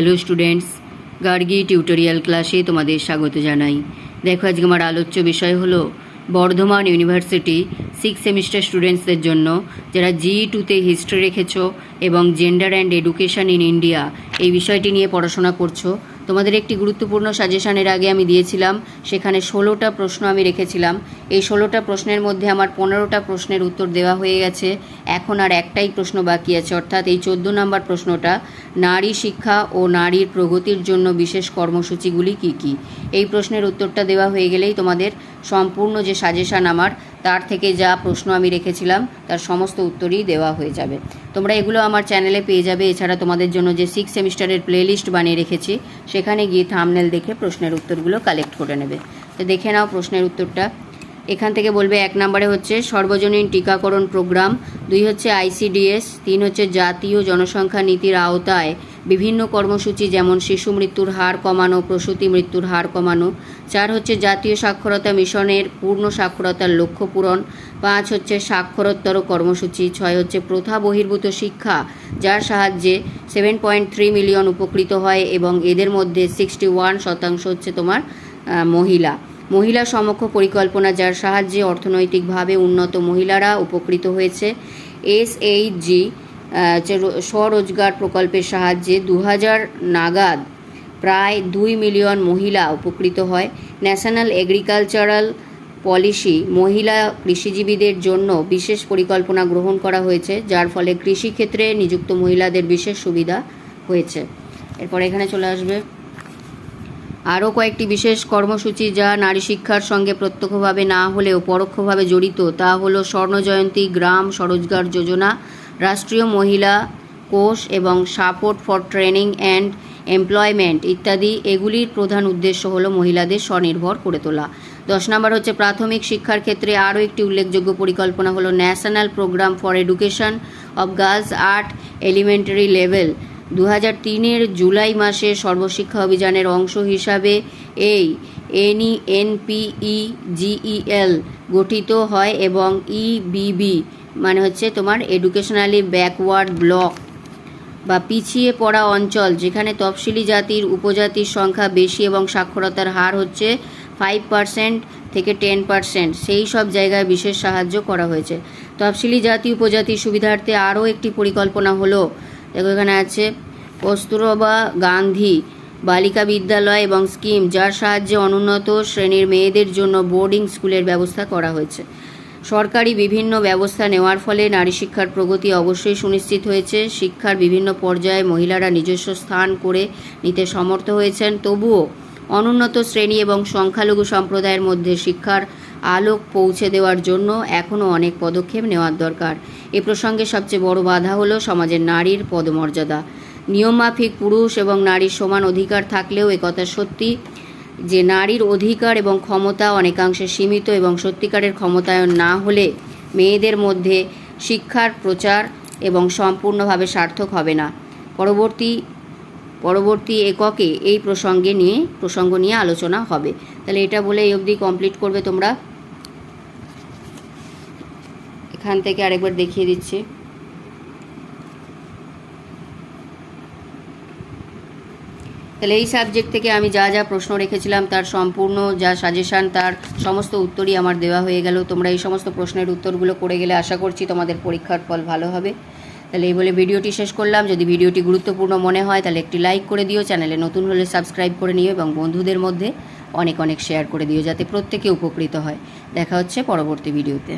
Hello students Gargi tutorial ক্লাসে তোমাদের স্বাগত জানাই। দেখো আজকে আমার আলোচ্য বিষয় হলো বর্ধমান ইউনিভার্সিটি সিক্স সেমিস্টার স্টুডেন্টসদের জন্য, যারা জি টুতে হিস্ট্রি রেখেছো এবং gender and education in India এই বিষয়টি নিয়ে পড়াশোনা করছ তোমাদের একটি গুরুত্বপূর্ণ সাজেশনের আগে আমি দিয়েছিলাম, সেখানে ষোলোটা প্রশ্ন আমি রেখেছিলাম। এই ষোলোটা প্রশ্নের মধ্যে আমার পনেরোটা প্রশ্নের উত্তর দেওয়া হয়ে গেছে। এখন আর একটাই প্রশ্ন বাকি আছে, অর্থাৎ এই চোদ্দ নম্বর প্রশ্নটা, নারী শিক্ষা ও নারীর প্রগতির জন্য বিশেষ কর্মসূচিগুলি কি কি? এই প্রশ্নের উত্তরটা দেওয়া হয়ে গেলেই তোমাদের সম্পূর্ণ যে সাজেশান আমার তার থেকে যা প্রশ্ন আমি রেখেছিলাম, তার সমস্ত উত্তরই দেওয়া হয়ে যাবে। তোমরা এগুলো আমার চ্যানেলে পেয়ে যাবে। এছাড়া তোমাদের জন্য যে সিক্স সেমিস্টারের প্লেলিস্ট বানিয়ে রেখেছি, সেখানে গিয়ে থামনেল দেখে প্রশ্নের উত্তরগুলো কালেক্ট করে নেবে। তো দেখে নাও প্রশ্নের উত্তরটা। এখান থেকে বলবে এক নম্বরে হচ্ছে, সর্বজনীন টিকাকরণ প্রোগ্রাম। দুই হচ্ছে আইসিডিএস তিন হচ্ছে জাতীয় জনসংখ্যা নীতির আওতায় বিভিন্ন কর্মসূচি যেমন শিশু মৃত্যুর হার কমানো, প্রসূতি মৃত্যুর হার কমানো, চার হচ্ছে জাতীয় সাক্ষরতা মিশনের পূর্ণ সাক্ষরতার লক্ষ্য পূরণ, পাঁচ হচ্ছে সাক্ষরোত্তর কর্মসূচি, ছয় হচ্ছে প্রথা বহির্ভূত শিক্ষা, যার সাহায্যে সেভেন পয়েন্ট থ্রি মিলিয়ন উপকৃত হয় এবং এদের মধ্যে সিক্সটি ওয়ান শতাংশ হচ্ছে তোমার মহিলা। মহিলা সমক্ষ পরিকল্পনা যার সাহায্যে অর্থনৈতিকভাবে উন্নত মহিলারা উপকৃত হয়েছে এস এইচ জি স্বরোজগার প্রকল্পের সাহায্যে দু হাজার নাগাদ প্রায় দুই মিলিয়ন মহিলা উপকৃত হয়। ন্যাশনাল এগ্রিকালচারাল পলিসি মহিলা কৃষিজীবীদের জন্য বিশেষ পরিকল্পনা গ্রহণ করা হয়েছে, যার ফলে কৃষিক্ষেত্রে নিযুক্ত মহিলাদের বিশেষ সুবিধা হয়েছে। এরপর এখানে চলে আসবে। আরও কয়েকটি বিশেষ কর্মসূচি যা নারী শিক্ষার সঙ্গে প্রত্যক্ষভাবে না হলেও পরোক্ষভাবে জড়িত, তা হলো স্বর্ণজয়ন্তী গ্রাম স্বরোজগার যোজনা রাষ্ট্রীয় মহিলা কোষ এবং support for training and employment ইত্যাদি এগুলির প্রধান উদ্দেশ্য হল মহিলাদের স্বনির্ভর করে তোলা। দশ নম্বর হচ্ছে প্রাথমিক শিক্ষার ক্ষেত্রে আরও একটি উল্লেখযোগ্য পরিকল্পনা হলো national programme for education of girls at elementary level. দু হাজার তিনের জুলাই মাসে সর্বশিক্ষা অভিযানের অংশ হিসাবে এই এনই এনপিই জিইএল গঠিত হয় এবং ইবিবি মানে হচ্ছে তোমার এডুকেশনালি ব্যাকওয়ার্ড ব্লক বা পিছিয়ে পড়া অঞ্চল, যেখানে তফসিলি জাতির, উপজাতির সংখ্যা বেশি এবং সাক্ষরতার হার হচ্ছে ফাইভ পার্সেন্ট থেকে টেন পার্সেন্ট সেই সব জায়গায় বিশেষ সাহায্য করা হয়েছে। তফসিলি জাতি উপজাতির সুবিধার্থে আরও একটি পরিকল্পনা হলো দেখো এখানে আছে কস্তুরবা গান্ধী, বালিকা বিদ্যালয় এবং স্কিম, যার সাহায্যে অনুন্নত শ্রেণির মেয়েদের জন্য বোর্ডিং স্কুলের ব্যবস্থা করা হয়েছে। সরকারি বিভিন্ন ব্যবস্থা নেওয়ার ফলে নারী শিক্ষার প্রগতি অবশ্যই সুনিশ্চিত হয়েছে। শিক্ষার বিভিন্ন পর্যায়ে মহিলারা নিজস্ব স্থান করে নিতে সমর্থ হয়েছেন। তবুও অনুন্নত শ্রেণি এবং সংখ্যালঘু সম্প্রদায়ের মধ্যে শিক্ষার আলোক পৌঁছে দেওয়ার জন্য এখনও অনেক পদক্ষেপ নেওয়ার দরকার। এ প্রসঙ্গে সবচেয়ে বড় বাধা হলো সমাজের নারীর পদমর্যাদা। নিয়মমাফিক পুরুষ এবং নারীর সমান অধিকার থাকলেও একথা সত্যি যে নারীর অধিকার এবং ক্ষমতা অনেকাংশে সীমিত এবং সত্যিকারের ক্ষমতায়ন না হলে মেয়েদের মধ্যে শিক্ষার প্রচার এবং সম্পূর্ণভাবে সার্থক হবে না। পরবর্তী পরবর্তী এককে এই প্রসঙ্গে নিয়ে, প্রসঙ্গ নিয়ে আলোচনা হবে। তাহলে এটা বলে এই অবধি কমপ্লিট করবে তোমরা। এখান থেকে আরেকবার দেখিয়ে দিচ্ছি। তাহলে এই সাবজেক্ট থেকে আমি যা যা প্রশ্ন রেখেছিলাম, তার সম্পূর্ণ যা সাজেশান তার সমস্ত উত্তরই আমার দেওয়া হয়ে গেল। তোমরা এই সমস্ত প্রশ্নের উত্তরগুলো করে গেলে আশা করছি তোমাদের পরীক্ষার ফল ভালো হবে। তাহলে এই বলে ভিডিওটি শেষ করলাম। যদি ভিডিওটি গুরুত্বপূর্ণ মনে হয়, তাহলে একটি লাইক করে দিও, চ্যানেলে নতুন হলে সাবস্ক্রাইব করে নিও এবং বন্ধুদের মধ্যে অনেক অনেক শেয়ার করে দিও, যাতে প্রত্যেকে উপকৃত হয়। দেখা হচ্ছে পরবর্তী ভিডিওতে